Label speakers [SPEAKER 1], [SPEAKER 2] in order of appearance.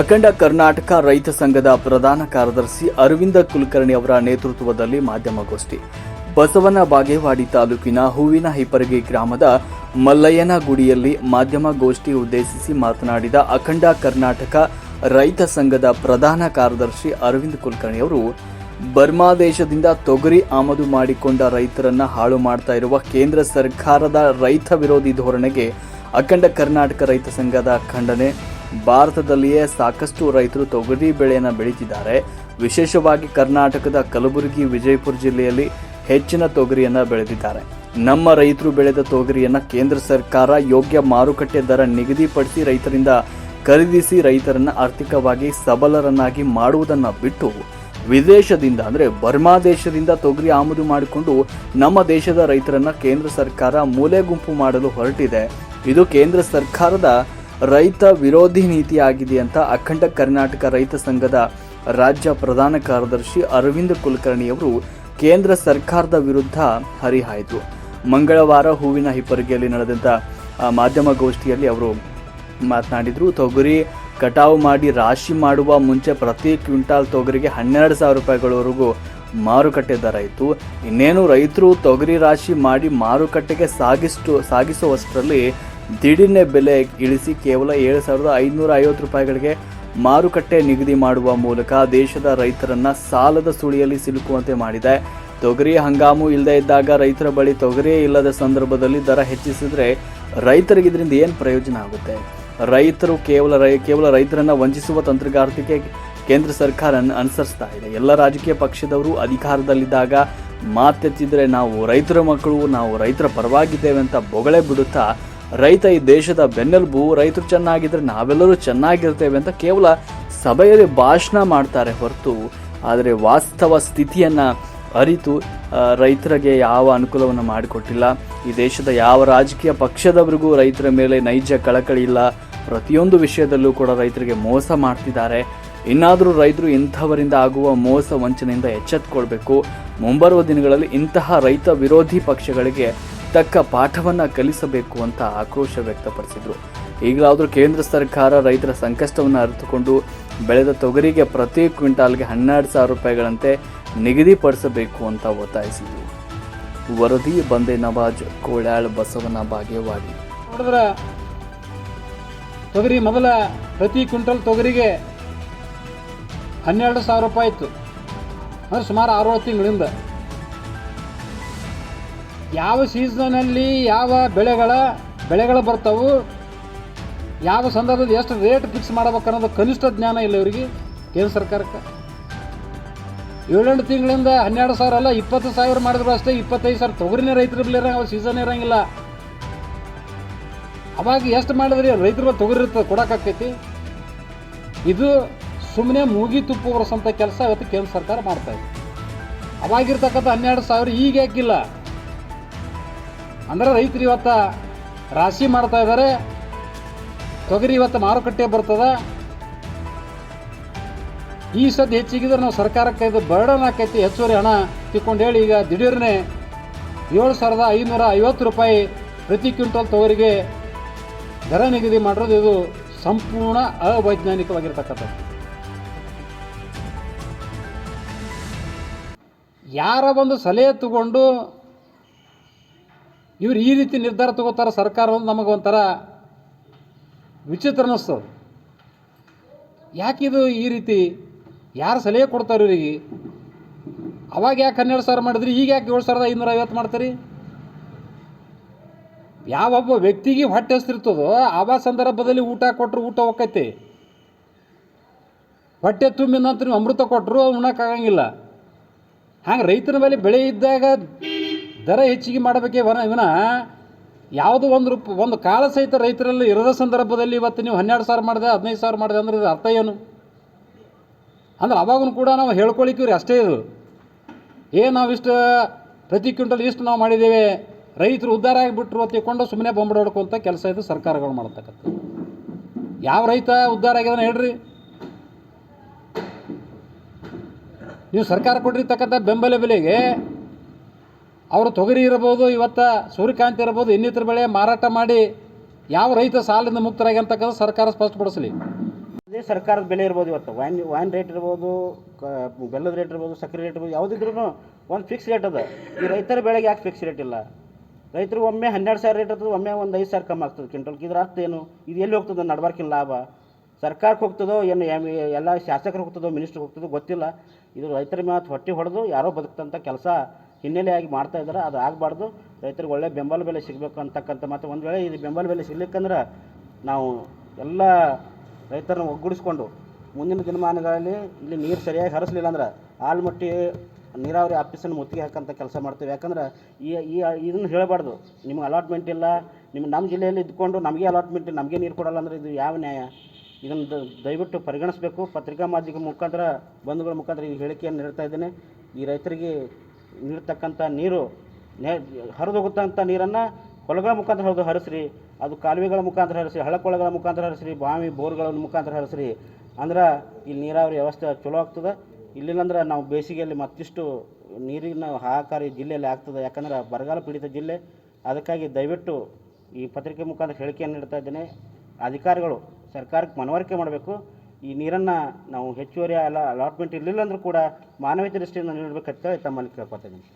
[SPEAKER 1] ಅಖಂಡ ಕರ್ನಾಟಕ ರೈತ ಸಂಘದ ಪ್ರಧಾನ ಕಾರ್ಯದರ್ಶಿ ಅರವಿಂದ ಕುಲಕರ್ಣಿ ಅವರ ನೇತೃತ್ವದಲ್ಲಿ ಮಾಧ್ಯಮಗೋಷ್ಠಿ. ಬಸವನ ಬಾಗೇವಾಡಿ ತಾಲೂಕಿನ ಹೂವಿನ ಹಿಪ್ಪರಗಿ ಗ್ರಾಮದ ಮಲ್ಲಯ್ಯನ ಗುಡಿಯಲ್ಲಿ ಮಾಧ್ಯಮಗೋಷ್ಠಿ ಉದ್ದೇಶಿಸಿ ಮಾತನಾಡಿದ ಅಖಂಡ ಕರ್ನಾಟಕ ರೈತ ಸಂಘದ ಪ್ರಧಾನ ಕಾರ್ಯದರ್ಶಿ ಅರವಿಂದ್ ಕುಲಕರ್ಣಿ ಅವರು, ಬರ್ಮಾ ದೇಶದಿಂದ ತೊಗರಿ ಆಮದು ಮಾಡಿಕೊಂಡ ರೈತರನ್ನ ಹಾಳು ಮಾಡ್ತಾ ಇರುವ ಕೇಂದ್ರ ಸರ್ಕಾರದ ರೈತ ವಿರೋಧಿ ಧೋರಣೆಗೆ ಅಖಂಡ ಕರ್ನಾಟಕ ರೈತ ಸಂಘದ ಖಂಡನೆ ಭಾರತದಲ್ಲಿಯೇ ಸಾಕಷ್ಟು ರೈತರು ತೊಗರಿ ಬೆಳೆಯನ್ನು ಬೆಳೀತಿದ್ದಾರೆ. ವಿಶೇಷವಾಗಿ ಕರ್ನಾಟಕದ ಕಲಬುರಗಿ, ವಿಜಯಪುರ ಜಿಲ್ಲೆಯಲ್ಲಿ ಹೆಚ್ಚಿನ ತೊಗರಿಯನ್ನು ಬೆಳೆದಿದ್ದಾರೆ. ನಮ್ಮ ರೈತರು ಬೆಳೆದ ತೊಗರಿಯನ್ನು ಕೇಂದ್ರ ಸರ್ಕಾರ ಯೋಗ್ಯ ಮಾರುಕಟ್ಟೆ ದರ ನಿಗದಿಪಡಿಸಿ ರೈತರಿಂದ ಖರೀದಿಸಿ ರೈತರನ್ನು ಆರ್ಥಿಕವಾಗಿ ಸಬಲರನ್ನಾಗಿ ಮಾಡುವುದನ್ನು ಬಿಟ್ಟು ವಿದೇಶದಿಂದ ಅಂದರೆ ಬರ್ಮಾ ದೇಶದಿಂದ ತೊಗರಿ ಆಮದು ಮಾಡಿಕೊಂಡು ನಮ್ಮ ದೇಶದ ರೈತರನ್ನು ಕೇಂದ್ರ ಸರ್ಕಾರ ಮೂಲೆ ಗುಂಪು ಮಾಡಲು ಹೊರಟಿದೆ. ಇದು ಕೇಂದ್ರ ಸರ್ಕಾರದ ರೈತ ವಿರೋಧಿ ನೀತಿಯಾಗಿದೆ ಅಂತ ಅಖಂಡ ಕರ್ನಾಟಕ ರೈತ ಸಂಘದ ರಾಜ್ಯ ಪ್ರಧಾನ ಕಾರ್ಯದರ್ಶಿ ಅರವಿಂದ್ ಕುಲಕರ್ಣಿಯವರು ಕೇಂದ್ರ ಸರ್ಕಾರದ ವಿರುದ್ಧ ಹರಿಹಾಯಿತು. ಮಂಗಳವಾರ ಹೂವಿನ ಹಿಪ್ಪರಿಗೆಯಲ್ಲಿ ನಡೆದಂಥ ಮಾಧ್ಯಮಗೋಷ್ಠಿಯಲ್ಲಿ ಅವರು ಮಾತನಾಡಿದರು. ತೊಗರಿ ಕಟಾವು ಮಾಡಿ ರಾಶಿ ಮಾಡುವ ಮುಂಚೆ ಪ್ರತಿ ಕ್ವಿಂಟಾಲ್ ತೊಗರಿಗೆ ಹನ್ನೆರಡು ಸಾವಿರ ರೂಪಾಯಿಗಳವರೆಗೂ ಮಾರುಕಟ್ಟೆ ದರ ಇತ್ತು. ಇನ್ನೇನು ರೈತರು ತೊಗರಿ ರಾಶಿ ಮಾಡಿ ಮಾರುಕಟ್ಟೆಗೆ ಸಾಗಿಷ್ಟು, ಸಾಗಿಸುವಷ್ಟರಲ್ಲಿ ದಿಢೀರ್ನೆ ಬೆಲೆ ಇಳಿಸಿ ಕೇವಲ ಏಳು ಸಾವಿರದ ಐನೂರ ಐವತ್ತು ರೂಪಾಯಿಗಳಿಗೆ ಮಾರುಕಟ್ಟೆ ನಿಗದಿ ಮಾಡುವ ಮೂಲಕ ದೇಶದ ರೈತರನ್ನ ಸಾಲದ ಸುಳಿಯಲ್ಲಿ ಸಿಲುಕುವಂತೆ ಮಾಡಿದೆ. ತೊಗರಿ ಹಂಗಾಮು ಇಲ್ಲದೆ ಇದ್ದಾಗ ರೈತರ ಬಳಿ ತೊಗರಿಯೇ ಇಲ್ಲದ ಸಂದರ್ಭದಲ್ಲಿ ದರ ಹೆಚ್ಚಿಸಿದ್ರೆ ರೈತರಿಗೆ ಇದರಿಂದ ಏನು ಪ್ರಯೋಜನ ಆಗುತ್ತೆ? ರೈತರು ಕೇವಲ ರೈ, ಕೇವಲ ರೈತರನ್ನ ವಂಚಿಸುವ ತಂತ್ರಗಾರಿಕೆ ಕೇಂದ್ರ ಸರ್ಕಾರ ಅನ್- ಅನುಸರಿಸ್ತಾ ಇದೆ. ಎಲ್ಲ ರಾಜಕೀಯ ಪಕ್ಷದವರು ಅಧಿಕಾರದಲ್ಲಿದ್ದಾಗ ಮಾತೆತ್ತಿದ್ರೆ ನಾವು ರೈತರ ಮಕ್ಕಳು, ನಾವು ರೈತರ ಪರವಾಗಿದ್ದೇವೆ ಅಂತ ಬೊಗಳೆ ಬಿಡುತ್ತಾ ರೈತ ಈ ದೇಶದ ಬೆನ್ನೆಲುಬು, ರೈತರು ಚೆನ್ನಾಗಿದ್ರೆ ನಾವೆಲ್ಲರೂ ಚೆನ್ನಾಗಿರ್ತೇವೆ ಅಂತ ಕೇವಲ ಸಭೆಯಲ್ಲಿ ಭಾಷಣ ಮಾಡ್ತಾರೆ ಹೊರತು. ಆದರೆ ವಾಸ್ತವ ಸ್ಥಿತಿಯನ್ನು ಅರಿತು ರೈತರಿಗೆ ಯಾವ ಅನುಕೂಲವನ್ನು ಮಾಡಿಕೊಟ್ಟಿಲ್ಲ. ಈ ದೇಶದ ಯಾವ ರಾಜಕೀಯ ಪಕ್ಷದವರಿಗೂ ರೈತರ ಮೇಲೆ ನೈಜ ಕಳಕಳಿ ಇಲ್ಲ. ಪ್ರತಿಯೊಂದು ವಿಷಯದಲ್ಲೂ ಕೂಡ ರೈತರಿಗೆ ಮೋಸ ಮಾಡ್ತಿದ್ದಾರೆ. ಇನ್ನಾದರೂ ರೈತರು ಇಂಥವರಿಂದ ಆಗುವ ಮೋಸ ವಂಚನೆಯಿಂದ ಎಚ್ಚೆತ್ತುಕೊಳ್ಬೇಕು ಮುಂಬರುವ ದಿನಗಳಲ್ಲಿ ಇಂತಹ ರೈತ ವಿರೋಧಿ ಪಕ್ಷಗಳಿಗೆ ತಕ್ಕ ಪಾಠವನ್ನು ಕಲಿಸಬೇಕು ಅಂತ ಆಕ್ರೋಶ ವ್ಯಕ್ತಪಡಿಸಿದರು. ಈಗಲಾದರೂ ಕೇಂದ್ರ ಸರ್ಕಾರ ರೈತರ ಸಂಕಷ್ಟವನ್ನು ಅರಿತುಕೊಂಡು ಬೆಳೆದ ತೊಗರಿಗೆ ಪ್ರತಿ ಕ್ವಿಂಟಾಲ್ಗೆ ಹನ್ನೆರಡು ಸಾವಿರ ರೂಪಾಯಿಗಳಂತೆ ನಿಗದಿಪಡಿಸಬೇಕು ಅಂತ ಒತ್ತಾಯಿಸಿದರು. ವರದಿ ಬಂದೆ ನವಾಜ್ ಕೋಳ್ಯಾಳ್ ಬಸವನ ಭಾಗ್ಯವಾಗಿ
[SPEAKER 2] ನೋಡಿದ್ರೆ, ತೊಗರಿ ಮೊದಲ ಪ್ರತಿ ಕ್ವಿಂಟಲ್ ತೊಗರಿಗೆ ಹನ್ನೆರಡು ಸಾವಿರ ರೂಪಾಯಿ ಇತ್ತು. ಅಂದರೆ ಸುಮಾರು ಆರು ತಿಂಗಳಿಂದ. ಯಾವ ಸೀಸನಲ್ಲಿ ಯಾವ ಬೆಳೆಗಳ, ಬೆಳೆಗಳು ಬರ್ತಾವು, ಯಾವ ಸಂದರ್ಭದಲ್ಲಿ ಎಷ್ಟು ರೇಟ್ ಫಿಕ್ಸ್ ಮಾಡ್ಬೇಕು ಅನ್ನೋದು ಕನಿಷ್ಠ ಜ್ಞಾನ ಇಲ್ಲ ಇವರಿಗೆ, ಕೇಂದ್ರ ಸರ್ಕಾರಕ್ಕೆ. ಏಳೆಂಟು ತಿಂಗಳಿಂದ ಹನ್ನೆರಡು ಸಾವಿರ ಅಲ್ಲ, ಇಪ್ಪತ್ತು ಸಾವಿರ ಮಾಡಿದ್ರು ಅಷ್ಟೇ, ಇಪ್ಪತ್ತೈದು ಸಾವಿರ ತೊಗರಿನೇ ರೈತರ ಬೆಲೆ ಇರಂಗ ಸೀಸನ್ ಇರಂಗಿಲ್ಲ. ಅವಾಗ ಎಷ್ಟು ಮಾಡಿದ್ರಿ, ರೈತರು ತೊಗರಿ ಇರ್ತದೆ ಕೊಡೋಕ್ಕಾಕೈತಿ ಇದು ಸುಮ್ಮನೆ ಮೂಗಿ ತುಪ್ಪ ಬರ್ಸೋಂಥ ಕೆಲಸ ಇವತ್ತು ಕೇಂದ್ರ ಸರ್ಕಾರ ಮಾಡ್ತಾ ಇದೆ. ಅವಾಗಿರ್ತಕ್ಕಂಥ ಹನ್ನೆರಡು ಸಾವಿರ ಈಗ ಯಾಕಿಲ್ಲ? ಅಂದ್ರೆ ರೈತರು ಇವತ್ತು ರಾಶಿ ಮಾಡ್ತಾ ಇದ್ದಾರೆ ತೊಗರಿ ಇವತ್ತು ಮಾರುಕಟ್ಟೆ ಬರ್ತದ. ಈ ಸದ್ದು ಹೆಚ್ಚಿಗಿದ್ರೆ ನಾವು ಸರ್ಕಾರಕ್ಕೆ ಇದು ಬರ್ಡನ್ ಆಕೈತಿ. ಹೆಚ್ಚುವರಿ ಹಣ ತಿಕ್ಕೊಂಡು ಹೇಳಿ ಈಗ ದಿಢೀರ್ನೆ ಏಳು ಸಾವಿರದ ಐನೂರ ಐವತ್ತು ರೂಪಾಯಿ ಪ್ರತಿ ಕ್ವಿಂಟಲ್ ತೊಗರಿಗೆ ದರ ನಿಗದಿ ಮಾಡಿರೋದು ಇದು ಸಂಪೂರ್ಣ ಅವೈಜ್ಞಾನಿಕವಾಗಿರ್ತಕ್ಕಂಥದ್ದು. ಯಾರ ಒಂದು ಸಲಹೆ ತಗೊಂಡು ಇವ್ರು ಈ ರೀತಿ ನಿರ್ಧಾರ ತಗೋತಾರ ಸರ್ಕಾರ ಒಂದು ಒಂಥರ ವಿಚಿತ್ರ ಅನ್ನಿಸ್ತದೆ. ಯಾಕಿದು ಈ ರೀತಿ? ಯಾರು ಸಲಹೆ ಕೊಡ್ತಾರೆ ಇವರಿಗೆ? ಅವಾಗ ಯಾಕೆ ಹನ್ನೆರಡು ಸಾವಿರ ಮಾಡಿದ್ರಿ? ಈಗ ಯಾಕೆ ಏಳು ಸಾವಿರದ ಐನೂರ ಐವತ್ತು ಮಾಡ್ತೀರಿ? ಯಾವೊಬ್ಬ ವ್ಯಕ್ತಿಗೆ ಹೊಟ್ಟೆ ಹಸ್ತಿರ್ತದೋ ಆವ ಸಂದರ್ಭದಲ್ಲಿ ಊಟ ಕೊಟ್ಟರು ಊಟ ಹೋಗೈತಿ ಹೊಟ್ಟೆ ತುಂಬಿದ ನಂತರ ಅಮೃತ ಕೊಟ್ಟರು ಉಣ್ಣಕ್ಕಾಗಂಗಿಲ್ಲ. ಹಾಗೆ ರೈತನ ಮೇಲೆ ಬೆಳೆ ಇದ್ದಾಗ ದರ ಹೆಚ್ಚಿಗೆ ಮಾಡಬೇಕೇ ವನ ಇವನ ಯಾವುದೋ ಒಂದು ರೂಪ ಒಂದು ಕಾಲ ಸಹಿತ ರೈತರಲ್ಲಿ ಇರದ ಸಂದರ್ಭದಲ್ಲಿ ಇವತ್ತು ನೀವು ಹನ್ನೆರಡು ಸಾವಿರ ಮಾಡಿದೆ, ಹದಿನೈದು ಸಾವಿರ ಮಾಡಿದೆ ಅಂದ್ರೆ ಇದು ಅರ್ಥ ಏನು? ಅಂದ್ರೆ ಅವಾಗೂ ಕೂಡ ನಾವು ಹೇಳ್ಕೊಳಿಕ್ಕಿವ್ರಿ ಅಷ್ಟೇ ಇದು. ಏ ನಾವು ಇಷ್ಟು ಪ್ರತಿ ಕ್ವಿಂಟಲ್ ಇಷ್ಟು ನಾವು ಮಾಡಿದ್ದೇವೆ. ರೈತರು ಉದ್ಧಾರ ಆಗಿಬಿಟ್ರು ತಿಳ್ಕೊಂಡು ಸುಮ್ಮನೆ ಹೊಡ್ಕೊಂತ ಕೆಲಸ ಇದು ಸರ್ಕಾರಗಳು ಮಾಡತಕ್ಕಂಥದ್ದು. ಯಾವ ರೈತ ಉದ್ಧಾರ ಆಗ್ಯದನ ಹೇಳ್ರಿ. ನೀವು ಸರ್ಕಾರ ಕೊಟ್ಟಿರ್ತಕ್ಕಂಥ ಬೆಂಬಲ ಬೆಲೆಗೆ ಅವರು ತೊಗರಿ ಇರ್ಬೋದು ಇವತ್ತು ಸೂರ್ಯಕಾಂತಿ ಇರ್ಬೋದು ಇನ್ನಿತರ ಬೆಳೆ ಮಾರಾಟ ಮಾಡಿ ಯಾವ ರೈತ ಸಾಲದಿಂದ ಮುಕ್ತರಾಗಿ ಅಂತಕ್ಕಂಥ ಸರ್ಕಾರ ಸ್ಪಷ್ಟಪಡಿಸಲಿ.
[SPEAKER 3] ಅದೇ ಸರ್ಕಾರದ ಬೆಲೆ ಇರ್ಬೋದು ಇವತ್ತು. ವೈನ್ ವೈನ್ ರೇಟ್ ಇರ್ಬೋದು, ಕ, ಬೆಲ್ಲದ ರೇಟ್ ಇರ್ಬೋದು, ಸಕ್ಕರೆ ರೇಟ್ ಇರ್ಬೋದು ಯಾವುದಿದ್ರೂ ಒಂದು ಫಿಕ್ಸ್ ರೇಟ್ ಅದ. ಈ ರೈತರ ಬೆಳೆಗೆ ಯಾಕೆ ಫಿಕ್ಸ್ ರೇಟ್ ಇಲ್ಲ? ರೈತರು ಒಮ್ಮೆ ಹನ್ನೆರಡು ಸಾವಿರ ರೇಟ್ ಇರ್ತದೆ ಒಮ್ಮೆ ಒಂದು ಐದು ಸಾವಿರ ಕಮ್ಮಿ ಆಗ್ತದೆ. ಕ್ವಿಂಟಲ್ಗೆ ಇದ್ರ ಏನು? ಇದು ಎಲ್ಲಿ ಹೋಗ್ತದೆ? ನಡ್ಬಾರ್ಕಿನ ಲಾಭ. ಸರ್ಕಾರಕ್ಕೆ ಹೋಗ್ತದೋ, ಏನು ಎಲ್ಲ ಶಾಸಕರು ಹೋಗ್ತದೋ, ಮಿನಿಸ್ಟ್ರಿಗೆ ಹೋಗ್ತದೋ ಗೊತ್ತಿಲ್ಲ. ಇದು ರೈತರ ಮಾತು ಹೊಟ್ಟೆ ಹೊಡೆದು ಯಾರೋ ಬದುಕ್ತಂಥ ಕೆಲಸ. ಹಿನ್ನೆಲೆಯಾಗಿ ಮಾಡ್ತಾ ಇದ್ದಾರೆ. ಅದು ಆಗಬಾರ್ದು. ರೈತರಿಗೆ ಒಳ್ಳೆ ಬೆಂಬಲ ಬೆಲೆ ಸಿಗಬೇಕು ಅಂತಕ್ಕಂಥ ಮತ್ತು ಒಂದು ವೇಳೆ ಇದು ಬೆಂಬಲ ಬೆಲೆ ಸಿಗ್ಲಿಕ್ಕಂದ್ರೆ ನಾವು ಎಲ್ಲ ರೈತರನ್ನ ಒಗ್ಗೂಡಿಸ್ಕೊಂಡು ಮುಂದಿನ ದಿನಮಾನಗಳಲ್ಲಿ ಇಲ್ಲಿ ನೀರು ಸರಿಯಾಗಿ ಹರಿಸ್ಲಿಲ್ಲ ಅಂದ್ರೆ ಆಲ್ಮಟ್ಟಿ ನೀರಾವರಿ ಆಫೀಸನ್ನು ಮುತ್ತಿಗೆ ಹಾಕಂತ ಕೆಲಸ ಮಾಡ್ತೀವಿ. ಯಾಕಂದ್ರೆ ಈ ಈ, ಇದನ್ನು ಹೇಳಬಾರ್ದು. ನಿಮ್ಗೆ ಅಲಾಟ್ಮೆಂಟ್ ಇಲ್ಲ. ನಿಮ್ಮ, ನಮ್ಮ ಜಿಲ್ಲೆಯಲ್ಲಿ ಇದ್ಕೊಂಡು ನಮಗೆ ಅಲಾಟ್ಮೆಂಟ್ ನಮಗೆ ನೀರು ಕೊಡಲ್ಲ ಅಂದ್ರೆ ಇದು ಯಾವ ನ್ಯಾಯ? ಇದನ್ನು ದಯವಿಟ್ಟು ಪರಿಗಣಿಸಬೇಕು. ಪತ್ರಿಕಾ ಮಾಧ್ಯಮ ಮುಖಾಂತರ, ಬಂಧುಗಳ ಮುಖಾಂತರ ಈ ಹೇಳಿಕೆಯನ್ನು ನೀಡ್ತಾ ಇದ್ದೇನೆ. ಈ ರೈತರಿಗೆ ನೀಡ್ತಕ್ಕಂಥ ನೀರು, ನೆ, ಹರಿದೋಗುತ್ತಂಥ ನೀರನ್ನು ಹೊಲಗಳ ಮುಖಾಂತರ ಹರಿದು ಹರಿಸ್ರಿ. ಅದು ಕಾಲುವೆಗಳ ಮುಖಾಂತರ ಹರಿಸ್ರಿ, ಹಳಕೊಳಗಳ ಮುಖಾಂತರ ಹರಿಸ್ರಿ, ಬಾವಿ ಬೋರ್ಗಳ ಮುಖಾಂತರ ಹರಿಸ್ರಿ. ಅಂದ್ರೆ ಇಲ್ಲಿ ನೀರಾವರಿ ವ್ಯವಸ್ಥೆ ಚಲೋ ಆಗ್ತದೆ. ಇಲ್ಲಿಲ್ಲಂದ್ರೆ ನಾವು ಬೇಸಿಗೆಯಲ್ಲಿ ಮತ್ತಿಷ್ಟು ನೀರಿನ ಹಾಹಾಕಾರಿ ಜಿಲ್ಲೆಯಲ್ಲಿ ಆಗ್ತದೆ. ಯಾಕಂದ್ರೆ ಬರಗಾಲ ಪೀಡಿತ ಜಿಲ್ಲೆ. ಅದಕ್ಕಾಗಿ ದಯವಿಟ್ಟು ಈ ಪತ್ರಿಕೆ ಮುಖಾಂತರ ಹೇಳಿಕೆಯನ್ನು ನೀಡ್ತಾ ಇದ್ದೇನೆ. ಅಧಿಕಾರಿಗಳು ಸರ್ಕಾರಕ್ಕೆ ಮನವರಿಕೆ ಮಾಡಬೇಕು. ಈ ನೀರನ್ನು ನಾವು ಹೆಚ್ಚುವರಿ ಅಲ ಅಲಾಟ್ಮೆಂಟ್ ಇರಲಿಲ್ಲ ಅಂದರೂ ಕೂಡ ಮಾನವೀಯ ದೃಷ್ಟಿಯಿಂದ ನೀಡಬೇಕಂತ ತಮ್ಮಲ್ಲಿ ಕೇಳ್ಕೊತಾ ಇದ್ದೀನಿ.